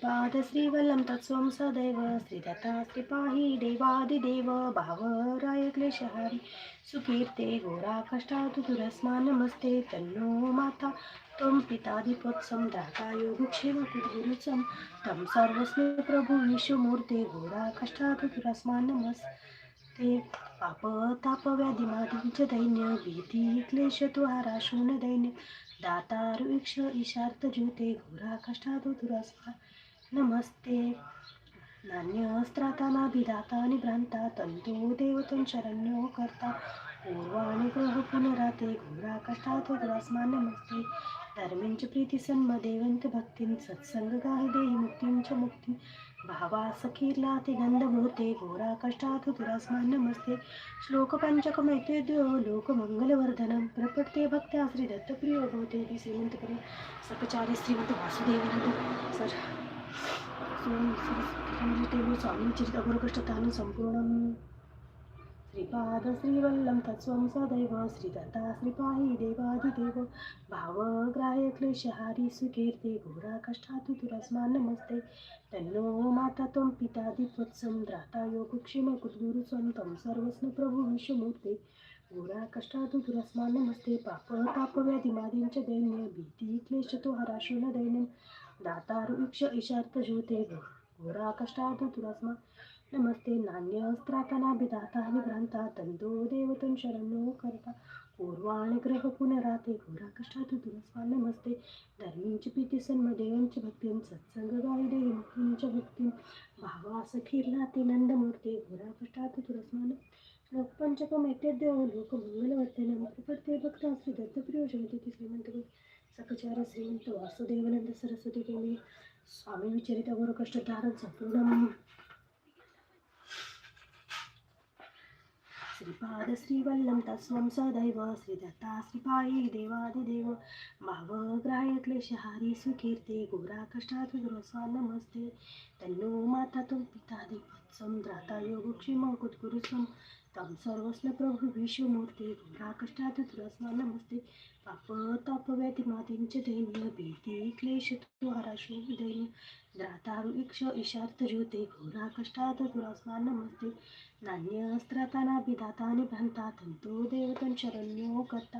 श्रीपाद श्रीवल्लम तत्स्वं सदैव श्रीदत्ता श्रीपाहि देवादिदेव भावराय क्लेशहारी। सुकीर्ते घोरा कष्टातुरस्मा नमस्ते तन्नो माता। त्वं पितादिपोत्सं दाता योगक्षेम कुर्गुरुचं तं सर्वस्मै प्रभु विश्वमूर्ते घोरा कष्टातुरस्मा नमस्ते। पाप दैन्य भीती शून दैन्य। दातार इक्ष ईशार्थ ज्योते घोरा कष्टातुरस्मा नमस्ते। नान्यस्त्रातानाभिधाता निभ्रांता तंतु देवतं शरण्यो करता। पूर्वाणि ग्रह पुनराते घोरा कष्टात नमस्ते। धर्मींच प्रीती सन्म देवंत भक्तीं सत्संग गाह देहि मुक्तीं च मुक्ती। भावा सखीर्ला ते गंधमूर्ते घोरा कष्टात दुरास्मा नमस्ते। श्लोक पंचकमैते द्यो लोकमंगलवर्धनं प्रपटते भक्त्या श्री दत्तप्रियो भवते ती सकचारी श्रीमंत वासुदेवानंद सर श्री स्वामी चरित गुरुकष्टतानं संपूर्णं श्रीपाद श्रीवल्लं तत्स्वं सदैव श्रीदत्ता श्रीपाहि देवादिदेव भावग्राह्य क्लेशहारी सुकीर्ते घोरा कष्टातु दुरस्मा नमस्ते तन्नो माता त्वं पितादित्वत्सं द्राता योगक्षेम कुद्गुरुस्वं तं सर्वस्न प्रभु विश्वमूर्ते घोरा कष्टातु दुरस्मा नमस्ते पाप ताप व्याधिमादींच दैन्य भीती क्लेश तो हराशून दैन्यं दातारुक्ष इक्ष ईशार्थ ज्योते घोरा कष्टातु दुरस्मा नमस्ते नान्यस्त्रातनाभिधाता निभ्रांता तंतो देवतं शरणो करता। पूर्वाणि ग्रह पुनराते। घोरा कष्टातु दुरस्मा नमस्ते। धर्मींच प्रीती सन्मदेवांच भक्तीं सत्संग गाई मुक्तींच मुक्तींच्या भक्तीं भावा सखीरला ते नंदमूर्ते घोरा कष्टातु दुरस्मा श्लोक पंचकम ऐतेद्यो लोक मंगलवर्धनं प्रपडते भक्त दत्तप्रिय जयते ती श्रीमंत सकचार्य श्रीमंत वासुदेवानंद सरस्वती देवी स्वामी विचरित गुरुकष्ट धारण संपूर्ण श्रीपाद श्रीवल्लम तस्वं सदैव श्रीदत्ता श्रीपायी देवादिदेव। भावग्राह्य क्लेशहारी सुकीर्ते घोरा कष्टात दुरस्वा नमस्ते। तन्नो माता तुम पिता दिवत्सम द्राता योगक्षेम कुत्कुरुस्वं तं सर्वस्न प्रभु विश्वमूर्ते घोरा कष्टातु दुरस्वा नमस्ते। पाप ताप व्याधिमातींच दैन्य भीती क्लेश तुहाराशु दैन्य द्रातारु इक्ष ज्योते घोरा कष्टात दुरास्मा नमस्ते. नान्यस्त्रातानाभिधातानि भ्रांता तो देवतं शरण्यो करता.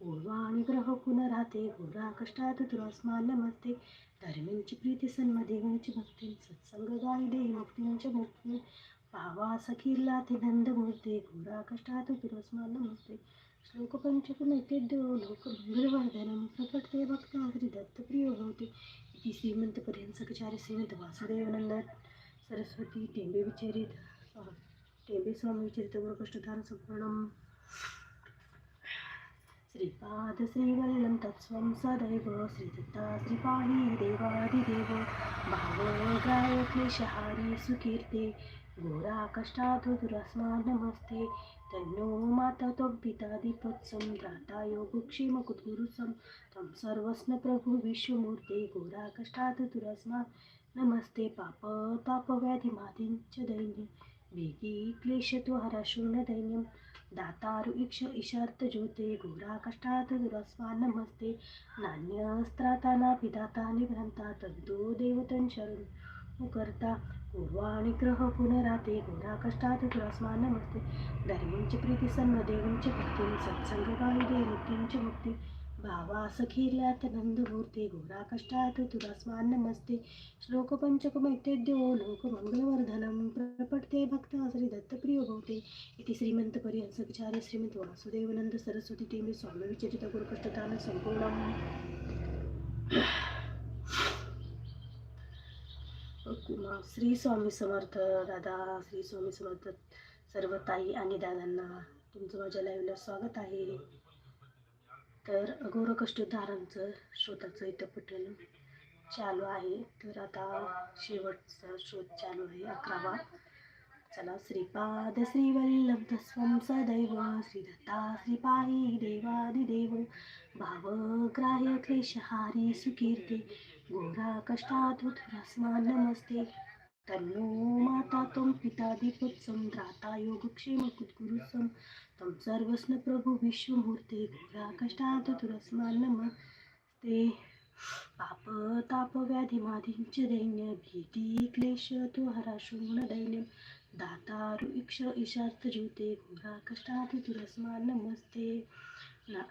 पूर्वाणि ग्रह पुनराते घोरा कष्टात दुरास्मा नमस्ते. धर्मींची प्रीती सन्मदेवांची भक्ती सत्संग गाई मुक्तींच्या भक्ती. पावा सखीला ते नंदमूर्ते घोरा कष्टात दुरास्मा नमस्ते. श्लोक पंचकुनैतेद्यो लोक मंगलवर्धनं प्रपटते भक्ता श्री दत्तप्रिय की श्रीमंत श्रीमंतपर्यंत सकचार्य श्रीमंत वासुदेवानंद सरस्वती टेंबे विचरित टेंबे स्वामी विचरित गुरुकष्टधान संपूर्ण श्रीपाद श्रीवल्लम तत्स्वं सदैव श्रीदत्ता श्रीपाहि देवादिदेव. भावग्राय क्लेशहारी सुकीर्ते. घोरा कष्टातु दुरस्मा नमस्ते. तन्नो माता त्वं पितादिपत्सं द्राता योगक्षेम तं सर्वस्न प्रभु विश्वमूर्ते घोरा कष्टात् दुरस्मा। नमस्ते पाप ताप व्याधिमादींच दैन्य। भीती क्लेश दैन्यं। दातारु इक्ष ईशार्थ ज्योते घोरा कष्टात दुरस्वा नमस्ते नान्यस्त्रातानाभिधाता निभ्रांता तंतो देवतं शरण करता पूर्वाणि ग्रह पुनराते गोरा कष्टात दुरस्मा नमस्ते धर्मींची प्रीती सन्म देवींची भक्ती सत्संग गाई मुक्तींची मुक्ती। भावा सखीर्यात नंदमूर्ते घोरा कष्टात तुरास्मान नमस्ते श्लोक पंचकमैतेद्यो लोक मंगलवर्धनं प्रपटते भक्त श्री दत्तप्रिय भवते। इति श्रीमंतपर्यंत सचार्य श्रीमंत वासुदेवानंद सरस्वती टेंबे स्वामी विचरित गुरुकष्टतान मग श्री स्वामी समर्थ दादा श्री स्वामी समर्थ सर्व ताई आणि दादांना तुमचं माझ्या लाईव्हला स्वागत आहे. तर अघोर कष्टधारांचं शोधाचं इथं पटेल चालू आहे. तर आता शेवटचा शोध चालू आहे अकरावा. चला श्रीपाद श्रीवल्लभ तस्वं सदैव श्रीदत्ता श्रीपाहि देवादिदेव भावग्राह्य क्लेशहारी सुकीर्ते घोरा कष्टाधुरस्मा नमस्ते तन्नो माता त्वं पितादिपुत्सं द्राता योगक्षेम कुद्गुरुसं तं सर्वस्न प्रभु विश्वमूर्ते घोरा कष्टात नमस्ते पाप ताप व्याधी माधींचे दैन्य भीती क्लेश तू हरा शून्य दैन्य। दातारु इक्ष ईशार्थ जीवते घोरा कष्टात नमस्ते ना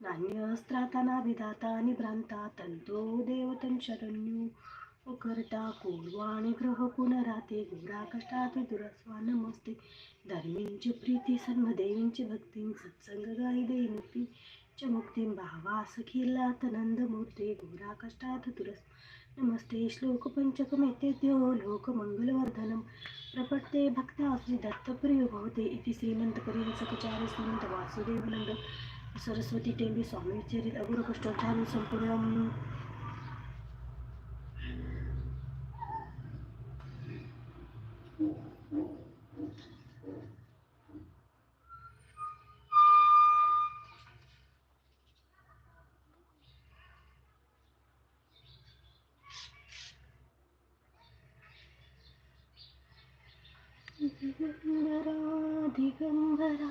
नान्यस्त्राता नाभिदाता निभ्रांता तंतो देवतं शरण्यो। करता कोडवाणी ग्रह पुनराते घोरा कष्टात दुरस्वा नमस्ते। धर्मींची प्रीती सन्मदेवींची भक्ती सत्संग गाई देई च मुक्ती। भावा खिला तनंद मूर्ते घोरा कष्टात नमस्ते। श्लोक पंचकमेतेद्यो लोक मंगलवर्धनम प्रपट्टे भक्ता श्री दत्तप्रिय भवते इति श्रीमंत परिहंसकचार्य श्रीमंत वासुदेवानंद सरस्वती टेंबी स्वामी चरित अगुरकष्टोद्धान संपूर्ण दिगंबरा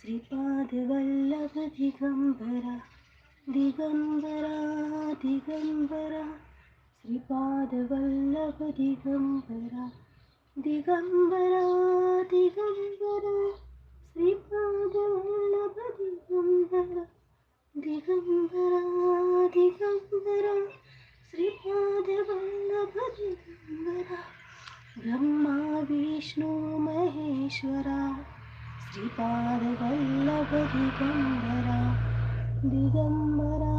श्रीपाद वल्लभ दिगंबरा दिगंबरा दिगंबरा श्रीपाद वल्लभ दिगंबरा दिगंबरा दिगंबरा श्रीपाद वल्लभ दिगंबरा दिगंबरा दिगंबरा श्रीपाद वल्लभ दिगंबरा ब्रह्मा विष्णु महेश्वरा। श्रीपाद वल्लभ दिगम्बरा। दिगंबरा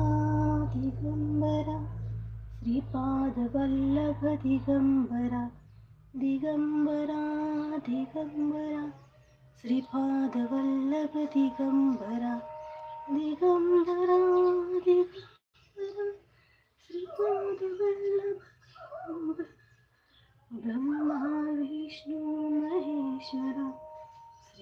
दिगंबरा श्रीपाद वल्लभ दिगम्बरा दिगम्बरा। दिगंबरा श्रीपाद वल्लभ श्रीपाद वल्लभ ब्रह्मा विष्णु महेश्वरा।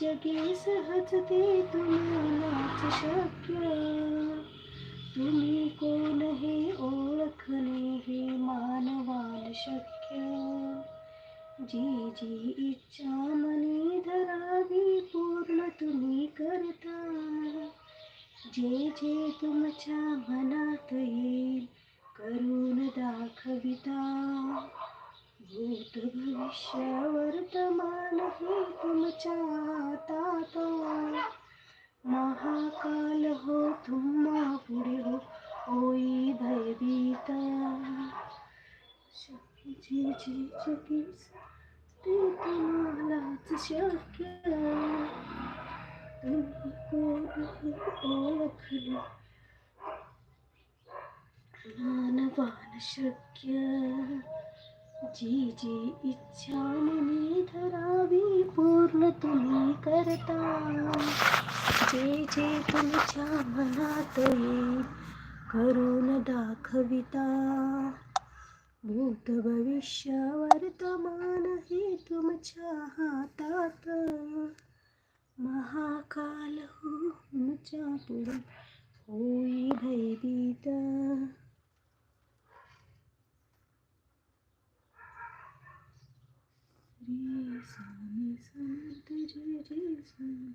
जगे सहजते तुम्हालाच शक्य। तुम्ही कोण हे ओळखणे हे मानवाल शक्य? जी जी इच्छा मनी धरावी पूर्ण तुम्ही करता। जे जे तुमच्या मनात येईल करून दाखविता। भूत भविष्य वर्तमान हे तुमच्या हातात. महाकाल हो तुम्हा पुढे हो ओई भयभीत. जी जी जगीस ते तुम्हालाच शक्य. तुम्ही कोण मानवान शक्य. जी जी इच्छा मनी धरावी पूर्ण तुम्ही करता। जे जे तुमच्या मनात येईल करून दाखविता। भूत भविष्य वर्तमान हे तुमच्या हातात। महाकाल हो तुमच्यापुढे होई भयभीत श्री स्वामी समर्थ जय जय स्वामी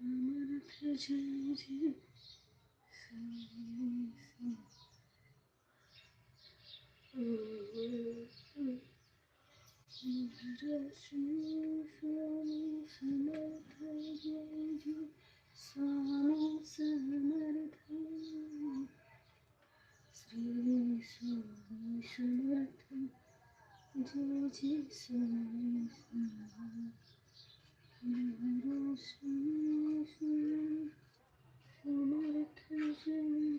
समर्थ जय जय स्वामी समर्थ श्री स्वामी समर्थ जय जय स्वामी समर्थ श्री स्वामी समर्थ जय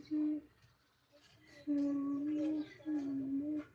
जय स्वामी समर्थ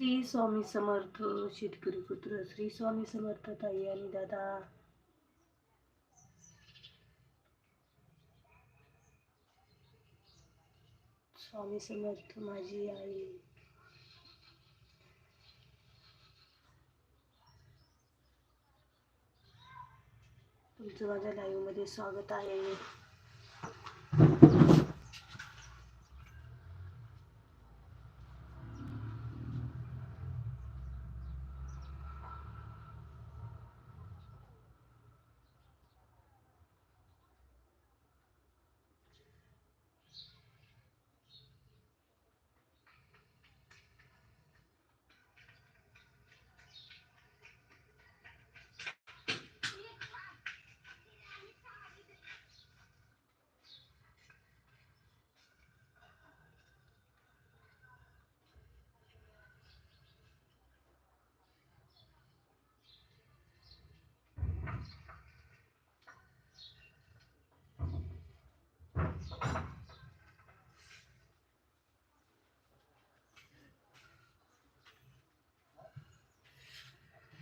श्री स्वामी समर्थ शेतकरी पुत्र श्री स्वामी समर्थ ताई आणि दादा. स्वामी समर्थ माझी आई. तुमचं माझ्या लाईव्हमध्ये स्वागत आहे.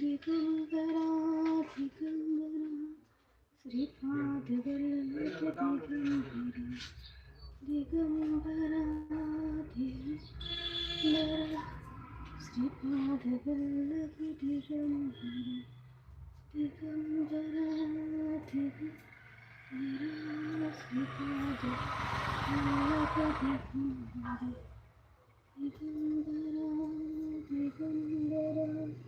दिगंबरा दिगंबरा श्रीपाद वल्लभ दिगंबरा दिगंबरा दिगंबरा श्रीपाद वल्लभ दिगंबरा दिगंबरा दिगंबरा श्रीपाद वल्लभ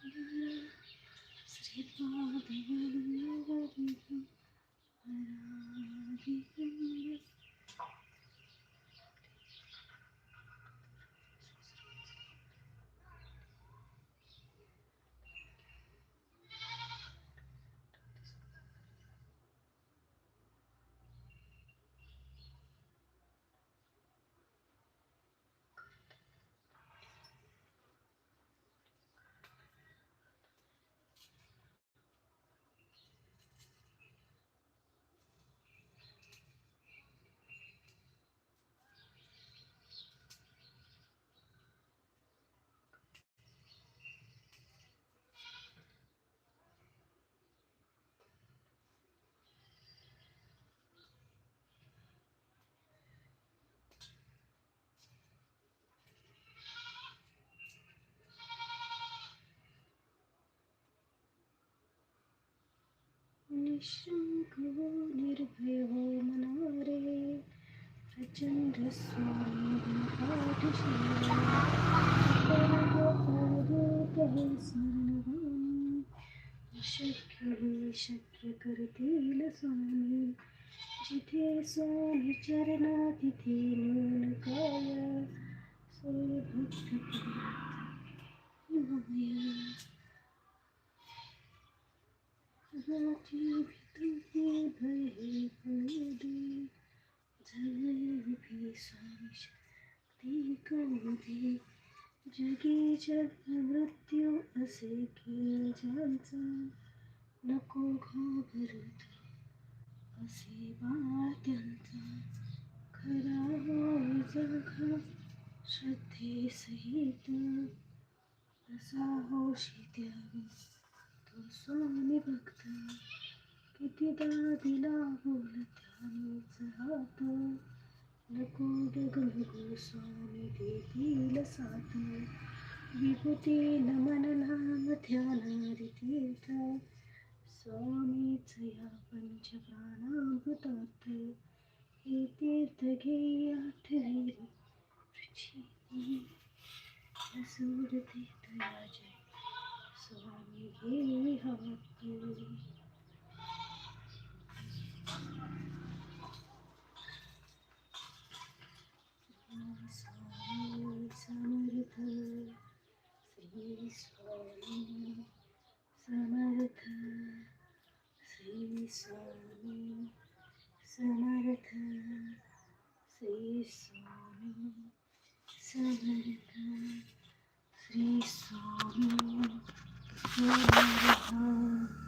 दिगंबरा श्रीपाद वल्लभ दिगंबरा दिगंबरा दिगंबरा श्रीपाद वल्लभ दिगंबरा दिगंबरा दिगंबरा श्रीपाद वल्लभ दिगंबरा दिगंबरा दिगंबरा श्रीपाद वल्लभ दिगंबरा दिगंबरा निशंक हो निर्भय हो मनारे प्रचंड स्वामी शक्य हे शक्य करतील स्वामी जिथे स्वामी चरणा तिथे नून काय सोय भक्त जग मृत्यू असे की ज्यांचा नको घाबरत असे बाळ त्यांचा खरा होय जग श्रद्धे सहित असा होशी त्यावी तो स्वामी भक्त कितीदा दिला बोल त्यानेच हात नको डगमगू स्वामी देतील साथ. विभूती नमनला ध्यान ध्यानारी तीर्थ. स्वामीच या पंच प्राणामृतात हे तीर्थ घे आठवी रुची सूर तीर्थ तया जय स्वामी घे हाती स्वामी समर्थ श्री स्वामी समर्थ श्री स्वामी समर्थ श्री स्वामी समर्थ श्री स्वामी समर्थ